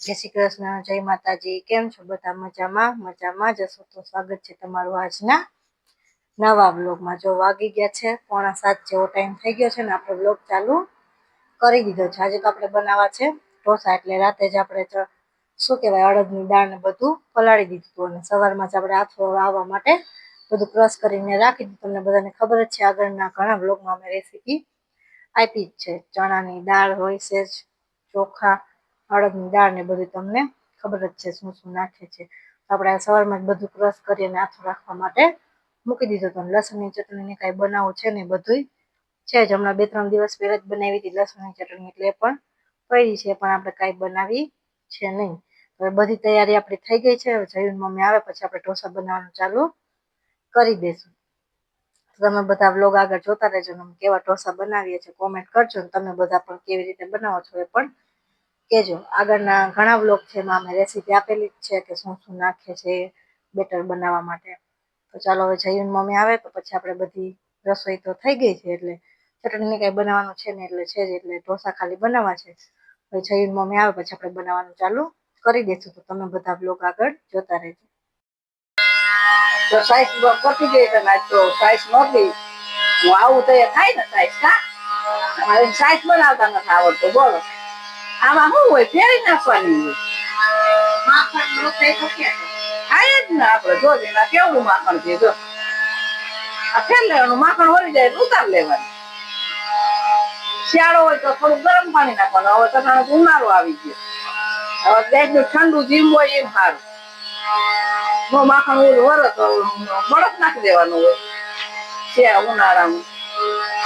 જય શ્રી કૃષ્ણ, જય માતાજી. કેમ છો બધા? મજામાં? મજામાં જ હશો? તો સ્વાગત છે તમારું આજના નવા બ્લોગમાં જો વાગી ગયા છે પોણા સાત જેવો ટાઈમ થઈ ગયો છે ને આપણે બ્લોગ ચાલુ કરી દીધો છે. આજે તો આપણે બનાવવા છે ઢોસા, એટલે રાતે જ આપણે શું કહેવાય, અડદની દાળ ને બધું પલાળી દીધું હતું. અને સવારમાં જ આપણે આથો આવવા માટે બધું ક્રશ કરીને રાખી દીધું. તમને બધાને ખબર જ છે, આગળના ઘણા બ્લોગમાં અમે રેસીપી આપી જ છે. ચણાની દાળ હોય છે ચોખા અડદની દાળ ને બધું તમને ખબર જ છે શું શું નાખે છે. તો આપણે સવારમાં જ બધું ક્રશ કરી અને આથું રાખવા માટે મૂકી દીધું હતું. લસણની ચટણીને કાંઈ બનાવવું છે ને બધુંય છે જ. હમણાં બે ત્રણ દિવસ પહેલા જ બનાવી હતી લસણની ચટણી, એટલે પણ પડી છે, પણ આપણે કાંઈ બનાવી છે નહીં. હવે બધી તૈયારી આપણી થઈ ગઈ છે. હવે જયું મમ્મી આવે, પછી આપણે ઢોસા બનાવવાનું ચાલુ કરી દઈશું. તમે બધા વ્લોગ આગળ જોતા રહેજો ને કેવા ઢોસા બનાવીએ છીએ, કોમેન્ટ કરજો ને તમે બધા પણ કેવી રીતે બનાવો છો એ પણ કહેજો આગળના ઘણા બ્લોગ છે, એમાં અમે રેસીપી આપેલી જ છે કે શું શું નાખે છે બેટર બનાવવા માટે. તો ચાલો હવે જઈને મમ્મી આવે તો પછી આપણે બધી રસોઈ તો થઈ ગઈ છે એટલે ચટણીને કાંઈ બનાવવાનું છે ને એટલે છે જ, એટલે ઢોસા ખાલી બનાવવા છે હવે જઈને મમ્મી આવે પછી આપણે બનાવવાનું ચાલુ કરી દેશું તો તમે બધા બ્લોગ આગળ જોતા રહેજો. તો સાઈઝ પતી ગઈ તમે જો સાઈઝ નહોતી હું આવું તો થાય ને સાઈઝ કા મારે સાઈઝ બનાવતા નથી આવડતું, બોલો. આમાં શું હોય? ફેરી નાખવાની હોય. થાય જ ને આપણે. જો એના કેવડું માખણ છે જો. આ ફેર લેવાનું. માખણ વળી જાય ઉતાર લેવાનું. શિયાળો હોય તો થોડું ગરમ પાણી નાખવાનું. હવે તને ઉનાળો આવી ગયો. હવે દેશનું ઠંડુ જીમ હોય એમ સારું. નો માખણ ઓલું વરસ તો બરફ નાખી દેવાનું હોય. શિયાળા ઉનાળામાં.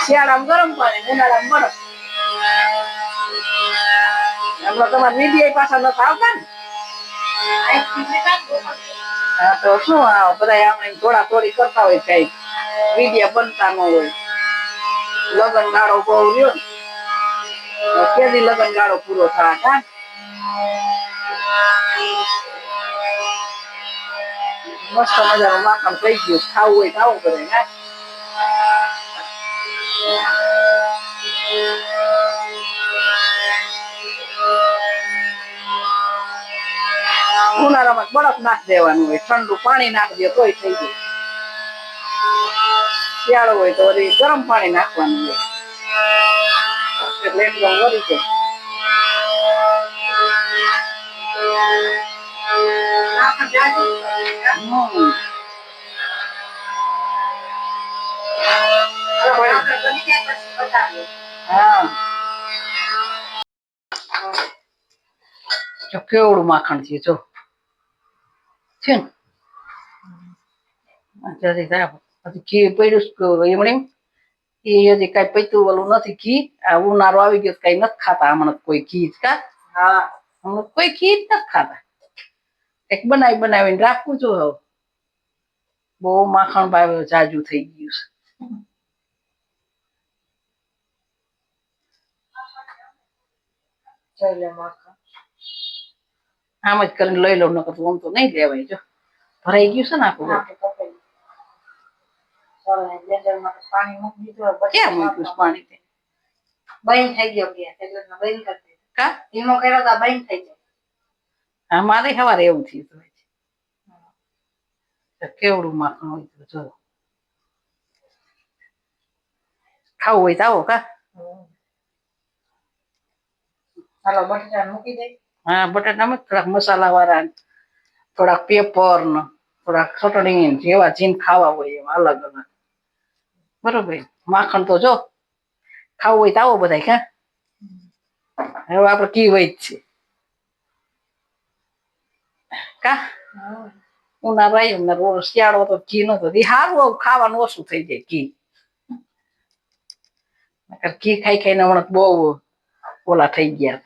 શિયાળામાં ગરમ પાણી ઉનાળામાં બરફ તમારે મીડિયા પાછા નથી આવતા ને? હા, તો શું આ બધા આપણે થોડા થોડી કરતા હોય કઈ વિડિયા બનતા ન હોય. લગન ગાળો બહુ રહ્યો ને. કેદી લગન ગાળો પૂરો થાય કા મસ્ત મજાનું માખણ થઈ ગયું ખાવું હોય ખાવું પડે હા? ઉનાળામાં બરફ નાખી દેવાનું હોય, ઠંડુ પાણી નાખી દે, તોય થઈ જાય. શિયાળો હોય તો વળી ગરમ પાણી નાખવાનું હોય. એટલે એકદમ વળી જાય. કેવડું માખણ છે, જો. છે ને? હજી ઘી પડ્યું એમણે. એ હજી કઈ પૈતું ઓલું નથી ઘી. આ ઉનાળો આવી ગયો કઈ નથી ખાતા હમણાં કોઈ ઘી જ કા? હા. હમણાં કોઈ ઘી જ નથી ખાતા. એક બનાવી બનાવીને રાખવું છું હવે. બહુ માખણ ભાવે જાજુ થઈ ગયું છે. જોઈ માખણ. આમ જ કરીને લઈ લઉં નકર આમ તો નહીં લેવાય જો. ભરાઈ ગયું છે ને આખું પાણી મૂકી દીધું ક્યાં મૂક્યું પાણી તે? બંધ થઈ ગયો ગેસ એટલે બંધ કરી કા? ધીમો કર્યો તો બંધ થઈ જાય હા મારે સવારે એવું થયું કેવડું માખણ હોય જો. ખાવું હોય તો આવો કા? ચાલો બટેટા મૂકી દઈ હા બટાટામાં થોડાક મસાલા વાળા થોડાક પેપર ને થોડાક ચટણી જેવા જીન ખાવા હોય એમ, અલગ અલગ. બરોબર? માખણ તો જો, ખાવું હોય તો આવો બધા ક્યાં હવે આપડે કી હોય જ છે. કા? ઉનાળો આવ્યો ને રોજ શિયાળો તો ઘી નતો સારું ખાવાનું ઓછું થઈ જાય ઘી. ઘી ખાઈ ખાઈને હમણાં બહુ ઓલા થઈ ગયા.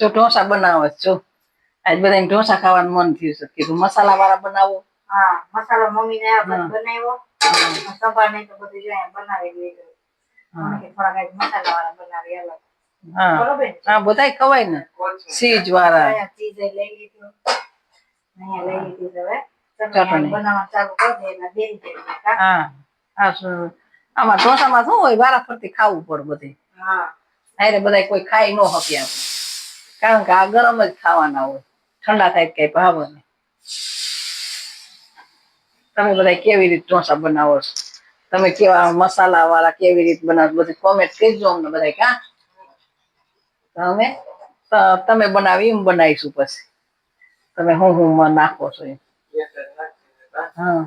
જો ઢોસા બનાવે છે. આજ બધા ઢોસા ખાવાનું મન થયું છે. કીધું મસાલા વાળા બનાવો. હા મસાલો મમ્મી ને બનાવ્યો. હમ. ને તો બધું જો બનાવી લીધું હા. મને કે થોડા મસાલા વાળા બનાવી અલગ હા. બરોબર ને? હા બધાય ખવાય ને. વાળા લઈ લીધું. અહીંયા લઈ લીધું હવે. શું- આમાં ઢોસામાં શું હોય? વારા ફરતી ખાવું પડે બધે. હા. હારે બધા કોઈ ખાઈ ન હકી આપણે કારણ કે આ ગરમ જ ખાવાના હોય. ઠંડા થાય કઈ ભાવ નહીં. તમે બધા કેવી રીતે ઢોસા બનાવો છો? તમે કેવા મસાલા વાળા કેવી રીતે બનાવો? બધી કોમેન્ટ કહેજો અમને બધા કા તમે તમે બનાવી એમ બનાવીશું પછી. તમે હું હું નાખો છો એમ. હા.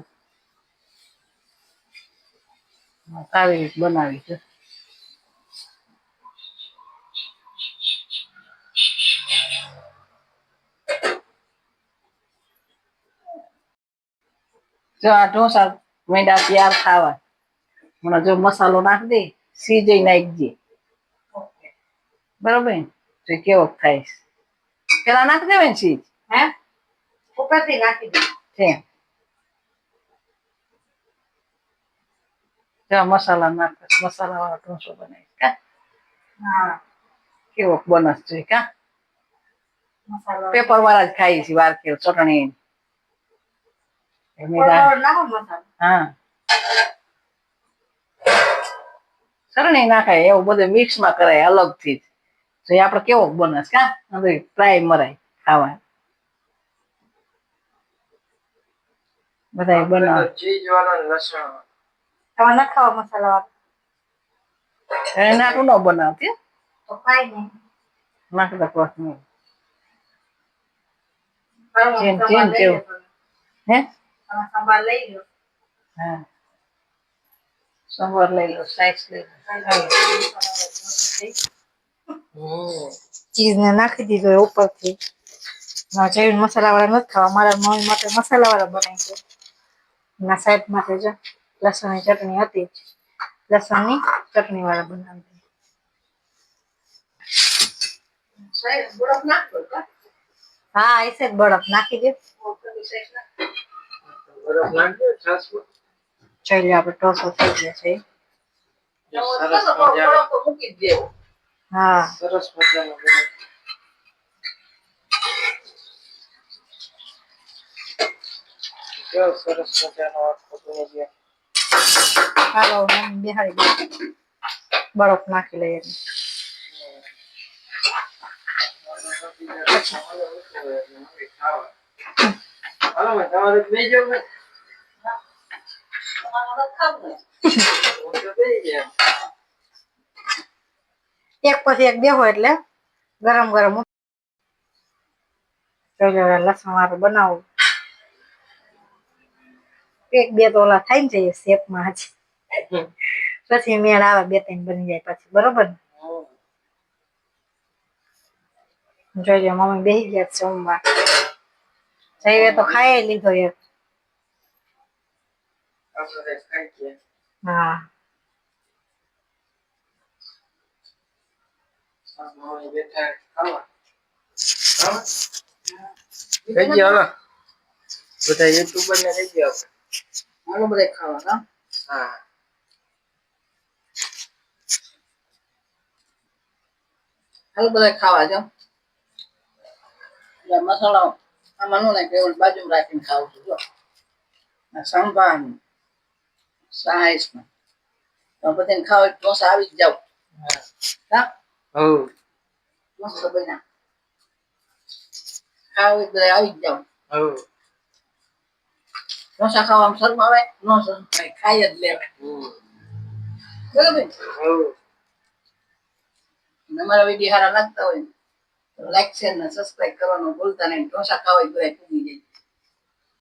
સારી રીતે બનાવી છે. જો આ ઢોસા મેંડા તૈયાર ખાવા હમણાં જો મસાલો નાખ દે સીજે નાખજે. બરોબર? તો કેવો થાય? પેલા નાખ દેવે ને સીજ? હે? ઉપરથી નાખી દે. છે. જો મસાલા નાખ મસાલા વાળો ઢોસો બનાવીશ કા? હા. કેવો બોનસ જોઈએ કા? પેપર વાળા જ ખાઈ છે વાર કેવું ચટણી એની રાહ- થોડો નાખો મસાલો હા. ચટણી નાખાય એવું બધું મિક્સમાં કરાય અલગથી જ. તો એ આપણે કેવો બોનસ કા ટ્રાય મરાય ખાવા બધા બનાવ. ચીજ વાળો લસણ તમારે ન ખાવા મસાલા વાળો? એને નાટું ન બનાવતી તો કાંઈ નહીં. નાખ કોસ નહીં જેમ- જેમ જેવું. હે? તમે સંભાળ લઈ લો હા સંભાર લઈ લો સાઈઝ લઈ લો ચીઝ ને નાખી દીધો એ ઉપરથી ના જેવી મસાલા વાળા નથી ખાવા મારા મમ્મી માટે મસાલા વાળા બનાવી છે ના સાઈડ માટે જો લસણની ચટણી હતી જ. લસણની ચટણી વાળા બનાવી સાઈઝ બરફ નાખો કા હા એસે જ બરફ નાખી દે જોઈ લે આપણે ટોસો થઈ ગયો છે. હા. સરસ મજાનો કેવો સરસ મજાનો આખો બની ગયો હાલો બેહાડી બરફ નાખી લઈએ. હાલો તમારે બે જવું એક પછી એક બેહો એટલે ગરમ ગરમ લસણ વાળું બનાવું. એક બે તો ઓલા થાય ને જઈએ શેપમાં જ પછી મેળ આવે બે ત્રણ બની જાય પછી, બરોબર ને? હમ. મમ્મી બેસી ગયા સોમવાર. જઈએ તો ખાઈ લીધો એક. આપણે ખાઈ ગયા. હા આ મમ્મી બેઠા ખાવા. ખાવા? થઈ ગયા હાલો. બધા યુટ્યુબર ને થઈ ગયા આપણે. હાલો બધા ખાવા કા હા હાલો બધા ખાવા જાઓ એટલે મસાલો આમાં નો નાખે એવું બાજુમાં રાખીને ખાવું છું જો આ સંભાર સાઈસ તો બધાને ખાવ ઢોસા આવી જ જાવ. હા? મસ્ત બન્યા. ખાવ બધા આવી જ જાવ. ઢોસા ખાવામાં શરમ આવે? નો શરમ ખાઈ જ લેવાય. બરાબર? અમારા વીડિયો સારા લાગતા હોય લાઈક શેર ને સબસ્ક્રાઈબ કરવાનું ભૂલતા નહીં. ઢોસા ખાવા બધા ખૂબ